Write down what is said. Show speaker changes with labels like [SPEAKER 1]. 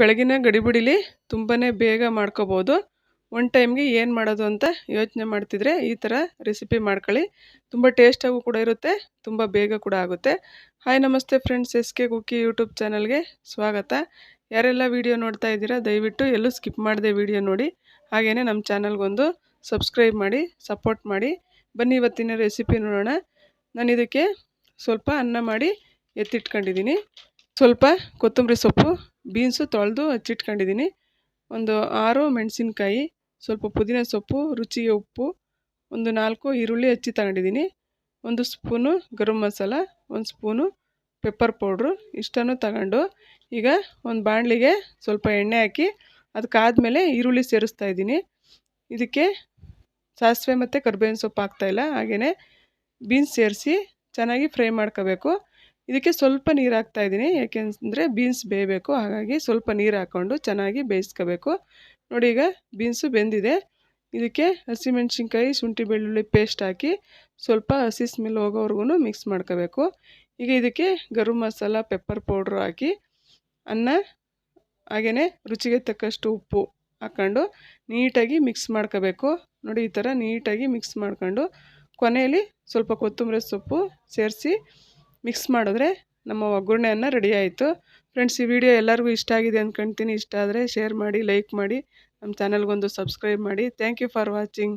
[SPEAKER 1] ಬೆಳಗಿನ ಗಡಿಬಿಡಿಲಿ ತುಂಬಾ ಬೇಗ ಮಾಡ್ಕೋಬೋದು. ಒನ್ ಟೈಮ್ಗೆ ಏನು ಮಾಡೋದು ಅಂತ ಯೋಚನೆ ಮಾಡ್ತಿದ್ರೆ ಈ ಥರ ರೆಸಿಪಿ ಮಾಡ್ಕೊಳ್ಳಿ. ತುಂಬ ಟೇಸ್ಟಾಗೂ ಕೂಡ ಇರುತ್ತೆ, ತುಂಬ ಬೇಗ ಕೂಡ ಆಗುತ್ತೆ. ಹಾಯ್ ನಮಸ್ತೆ friends S K cookie YouTube ಚಾನಲ್ಗೆ ಸ್ವಾಗತ. ಯಾರೆಲ್ಲ ವೀಡಿಯೋ ನೋಡ್ತಾ ಇದ್ದೀರಾ, ದಯವಿಟ್ಟು ಎಲ್ಲೂ ಸ್ಕಿಪ್ ಮಾಡದೆ ವಿಡಿಯೋ ನೋಡಿ. ಹಾಗೆಯೇ ನಮ್ಮ ಚಾನಲ್ಗೊಂದು ಸಬ್ಸ್ಕ್ರೈಬ್ ಮಾಡಿ ಸಪೋರ್ಟ್ ಮಾಡಿ. ಬನ್ನಿ ಇವತ್ತಿನ ರೆಸಿಪಿ ನೋಡೋಣ. ನಾನು ಇದಕ್ಕೆ ಸ್ವಲ್ಪ ಅನ್ನ ಮಾಡಿ ಎತ್ತಿಟ್ಕೊಂಡಿದ್ದೀನಿ. ಸ್ವಲ್ಪ ಕೊತ್ತಂಬರಿ ಸೊಪ್ಪು ಬೀನ್ಸು ತೊಳೆದು ಹಚ್ಚಿಟ್ಕೊಂಡಿದ್ದೀನಿ. ಒಂದು ಆರು ಮೆಣಸಿನ್ಕಾಯಿ, ಸ್ವಲ್ಪ ಪುದೀನ ಸೊಪ್ಪು, ರುಚಿಗೆ ಉಪ್ಪು, ಒಂದು ನಾಲ್ಕು ಈರುಳ್ಳಿ ಹಚ್ಚಿ ತಗೊಂಡಿದ್ದೀನಿ. ಒಂದು ಸ್ಪೂನು ಗರಂ ಮಸಾಲ, ಒಂದು ಸ್ಪೂನು ಪೆಪ್ಪರ್ ಪೌಡ್ರು ಇಷ್ಟನ್ನು ತಗೊಂಡು ಈಗ ಒಂದು ಬಾಣಲಿಗೆ ಸ್ವಲ್ಪ ಎಣ್ಣೆ ಹಾಕಿ ಅದಕ್ಕಾದಮೇಲೆ ಈರುಳ್ಳಿ ಸೇರಿಸ್ತಾ ಇದ್ದೀನಿ. ಇದಕ್ಕೆ ಸಾಸಿವೆ ಮತ್ತು ಕರ್ಬೇವಿನ ಸೊಪ್ಪು ಹಾಕ್ತಾಯಿಲ್ಲ ಹಾಗೆಯೇ ಬೀನ್ಸ್ ಸೇರಿಸಿ ಚೆನ್ನಾಗಿ ಫ್ರೈ ಮಾಡ್ಕೋಬೇಕು. ಇದಕ್ಕೆ ಸ್ವಲ್ಪ ನೀರು ಹಾಕ್ತಾ ಇದ್ದೀನಿ. ಯಾಕೆಂದರೆ ಬೀನ್ಸ್ ಬೇಯಬೇಕು. ಹಾಗಾಗಿ ಸ್ವಲ್ಪ ನೀರು ಹಾಕ್ಕೊಂಡು ಚೆನ್ನಾಗಿ ಬೇಯಿಸ್ಕೋಬೇಕು. ನೋಡಿ ಈಗ ಬೀನ್ಸು ಬೆಂದಿದೆ. ಇದಕ್ಕೆ ಹಸಿಮೆಣ್ಸಿನ್ಕಾಯಿ, ಶುಂಠಿ ಬೆಳ್ಳುಳ್ಳಿ ಪೇಸ್ಟ್ ಹಾಕಿ ಸ್ವಲ್ಪ ಹಸಿ ಸ್ಮೆಲ್ ಹೋಗೋವರೆಗೂ ಮಿಕ್ಸ್ ಮಾಡ್ಕೋಬೇಕು. ಈಗ ಇದಕ್ಕೆ ಗರಂ ಮಸಾಲ ಪೆಪ್ಪರ್ ಪೌಡ್ರು ಹಾಕಿ ಅನ್ನ ಹಾಗೆಯೇ ರುಚಿಗೆ ತಕ್ಕಷ್ಟು ಉಪ್ಪು ಹಾಕ್ಕೊಂಡು ನೀಟಾಗಿ ಮಿಕ್ಸ್ ಮಾಡ್ಕೋಬೇಕು. ನೋಡಿ ಈ ಥರ ನೀಟಾಗಿ ಮಿಕ್ಸ್ ಮಾಡ್ಕೊಂಡು ಕೊನೆಯಲ್ಲಿ ಸ್ವಲ್ಪ ಕೊತ್ತಂಬರಿ ಸೊಪ್ಪು ಸೇರಿಸಿ ಮಿಕ್ಸ್ ಮಾಡಿದ್ರೆ ನಮ್ಮ ಒಗ್ಗರಣೆ ಅನ್ನ ರೆಡಿ ಆಯಿತು. ಫ್ರೆಂಡ್ಸ್ ಈ ವಿಡಿಯೋ ಎಲ್ಲರಿಗೂ ಇಷ್ಟ ಆಗಿದೆ ಅಂದ್ಕೊಳ್ತೀನಿ ಇಷ್ಟ ಆದರೆ ಶೇರ್ ಮಾಡಿ ಲೈಕ್ ಮಾಡಿ. ನಮ್ಮ ಚಾನಲ್ಗೊಂದು ಸಬ್ಸ್ಕ್ರೈಬ್ ಮಾಡಿ. Thank you for watching